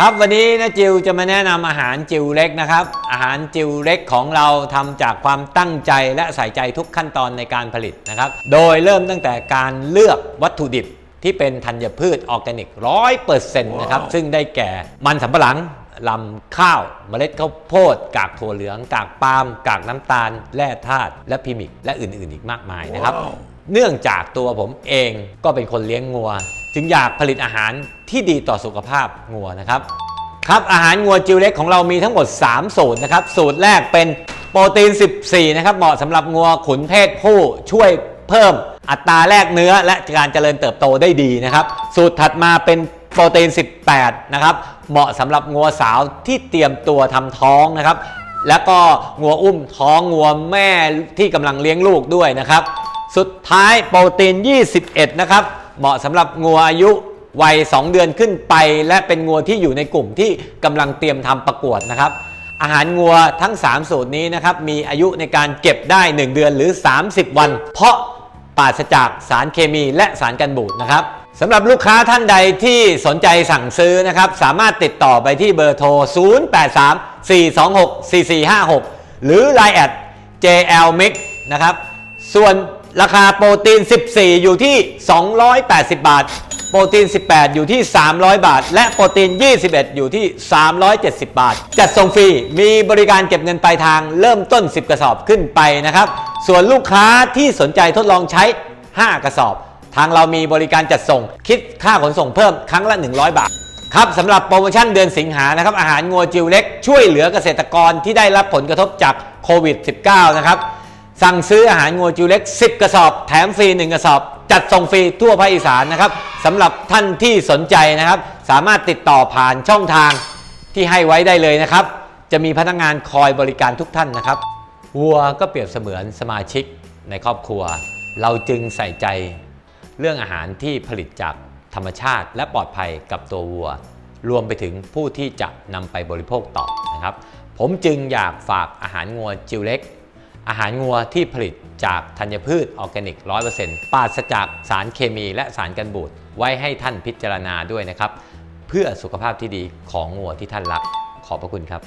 ครับวันนี้นะจิวจะมาแนะนำอาหารจิวเล็กนะครับ อาหารจิวเล็กของเราทำจากความตั้งใจและใส่ใจทุกขั้นตอนในการผลิตนะครับ โดยเริ่มตั้งแต่การเลือกวัตถุดิบที่เป็นธัญพืชออร์แกนิกร้อยเปอร์เซ็นต์นะครับ ซึ่งได้แก่มันสำปะหลังลำข้าว เมล็ดข้าวโพด กากถั่วเหลือง กากปาล์มกากน้ำตาล แร่ธาตุและพิมิก และอื่นๆ อีกมากมายนะครับ เนื่องจากตัวผมเองก็เป็นคนเลี้ยงงัว จึงอยากผลิตอาหารที่ดีต่อสุขภาพงัวนะครับครับอาหารงัวจิวเล็กของเรามีทั้งหมด 3 สูตรนะครับ สูตรแรกเป็นโปรตีน 14 นะครับเหมาะสำหรับงัวขุนเพศผู้ช่วยเพิ่มอัตราแลกเนื้อและการเจริญเติบโตได้ดีนะครับ สูตรถัดมาเป็นโปรตีน 18 นะครับ เหมาะสำหรับงัวสาวที่เตรียมตัวทำท้องนะครับ แล้วก็งัวอุ้มท้องงัวแม่ที่กำลังเลี้ยงลูกด้วยนะครับ สุดท้ายโปรตีน 21 นะครับ เหมาะสำหรับงัวอายุวัย 2 เดือนขึ้นไป และเป็นงัวที่อยู่ในกลุ่มที่กำลังเตรียมทำประกวดนะครับ อาหารงัวทั้ง 3 สูตรนี้นะครับมีอายุในการเก็บได้ 1 เดือนหรือ 30 วัน เพราะปราศจากสารเคมีและสารกันบูดนะครับสำหรับลูกค้าท่านใดที่สนใจสั่งซื้อนะครับ สามารถติดต่อไปที่เบอร์โทร 0834264456 หรือ Line แอด JLMix นะครับ ส่วน ราคาโปรตีน 14 อยู่ที่ 280 บาท โปรตีน 18 อยู่ที่ 300 บาท และโปรตีน 21 อยู่ที่ 370 บาท จัดส่งฟรี มีบริการเก็บเงินปลายทางเริ่มต้น 10 กระสอบขึ้นไปนะครับ ส่วนลูกค้าที่สนใจทดลองใช้ 5 กระสอบ ทางเรามีบริการจัดส่ง คิดค่าขนส่งเพิ่มครั้งละ 100 บาทครับสำหรับโปรโมชั่นเดือนสิงหานะครับอาหารงัวจิวเล็ก ช่วยเหลือเกษตรกรที่ได้รับผลกระทบจากโควิด -19 นะครับ สั่งซื้ออาหารงัวจิวเล็ก 10 กระสอบ แถมฟรี 1 กระสอบ จัดส่งฟรีทั่วภาคอีสานนะครับสำหรับท่านที่สนใจนะครับ สามารถติดต่อผ่านช่องทางที่ให้ไว้ได้เลยนะครับ จะมีพนักงานคอยบริการทุกท่านนะครับ วัวก็เปรียบเสมือนสมาชิกในครอบครัว เราจึงใส่ใจเรื่องอาหารที่ผลิตจากธรรมชาติ และปลอดภัยกับตัววัว รวมไปถึงผู้ที่จะนำไปบริโภคต่อนะครับ ผมจึงอยากฝากอาหารงัวจิวเล็ก อาหารงัวที่ผลิตจากธัญพืชออร์แกนิก 100%ปราศจากสารเคมีและสารกันบูดไว้ให้ท่านพิจารณาด้วยนะครับ เพื่อสุขภาพที่ดีของงัวที่ท่านรัก ขอบพระคุณครับ